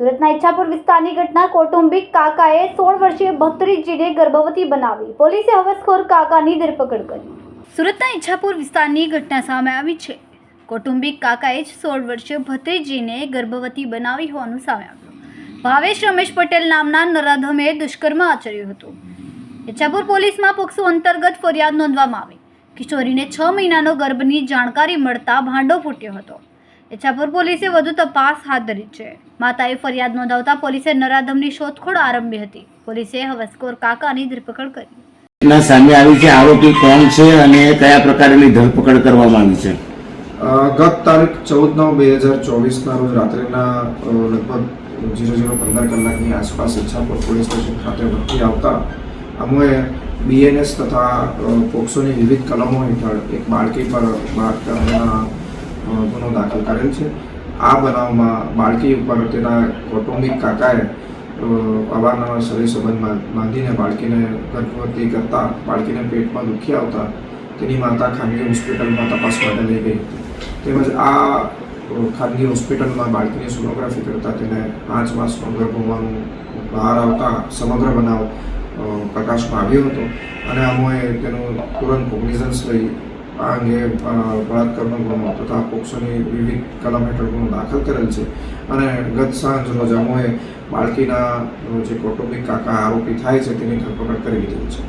સુરતના ઈચ્છાપુર વિસ્તારની ઘટના કૌટુંબિક કાકાએ સોળ વર્ષીય ભત્રીજીને ગર્ભવતી બનાવી. પોલીસે હવસખોર કાકાની ધરપકડ કરી. સુરતના ઈચ્છાપુર વિસ્તારની ઘટના સામે આવી છે. કૌટુંબિક કાકાએ જ સોળ વર્ષીય ભત્રીજીને ગર્ભવતી બનાવી હોવાનું સામે આવ્યું. ભાવેશ રમેશ પટેલ નામના નરાધમે દુષ્કર્મ આચર્યું હતું. ઈચ્છાપુર પોલીસમાં પોક્સો અંતર્ગત ફરિયાદ નોંધવામાં આવી. કિશોરીને છ મહિનાનો ગર્ભની જાણકારી મળતા ભાંડો ફૂટ્યો હતો. ઈચ્છાપુર પોલીસે વધુ તપાસ હાથ ધરી છે. માતાએ ફરિયાદ નોંધાવતા પોલીસે નરાધમની શોધખોળ આરંભી હતી. પોલીસે હવસખોર કાકાની ધરપકડ કરી. ના સામે આવી છે આરોપી કોણ છે અને કયા પ્રકારની ધરપકડ કરવામાં આવી છે? ગત તારીખ ચૌદ નવ બે હજાર ચોવીસના રોજ રાત્રિના લગભગ ઝીરો ઝીરો પંદર કલાકની આસપાસ ઈચ્છાપુર પોલીસ સ્ટેશન ખાતે ભરતી આવતા અમોએ બીએનએસ તથા પોક્સોની વિવિધ કલમો હેઠળ એક બાળકી પર ગુનો દાખલ કરેલ છે. આ બનાવમાં બાળકી ઉપર તેના કૌટુંબિક કાકાએ અવારનવાર શરીર સંબંધ બાંધીને બાળકીને ગર્ભવતી કરતા, બાળકીને પેટમાં દુખી આવતા, તેની માતા ખાનગી હોસ્પિટલમાં તપાસ માટે લઈ ગઈ તેમજ આ ખાનગી હોસ્પિટલમાં બાળકીની સોનોગ્રાફી કરતા તેને પાંચ માસનો ગર્ભ હોવાનું બહાર આવતા સમગ્ર બનાવ પ્રકાશમાં આવ્યો હતો. અને અમોએ તેનું તુરંત કોગ્નિઝન્સ લઈ આ અંગે બળાત્કારનો ગુનો તથા પોક્સોની વિવિધ કલમ હેઠળ ગુનો દાખલ કરેલ છે. અને ગત સાંજ રોજ અમોએ બાળકીના જે કૌટુંબિક કાકા આરોપી થાય છે, તેની ધરપકડ કરી દીધી છે.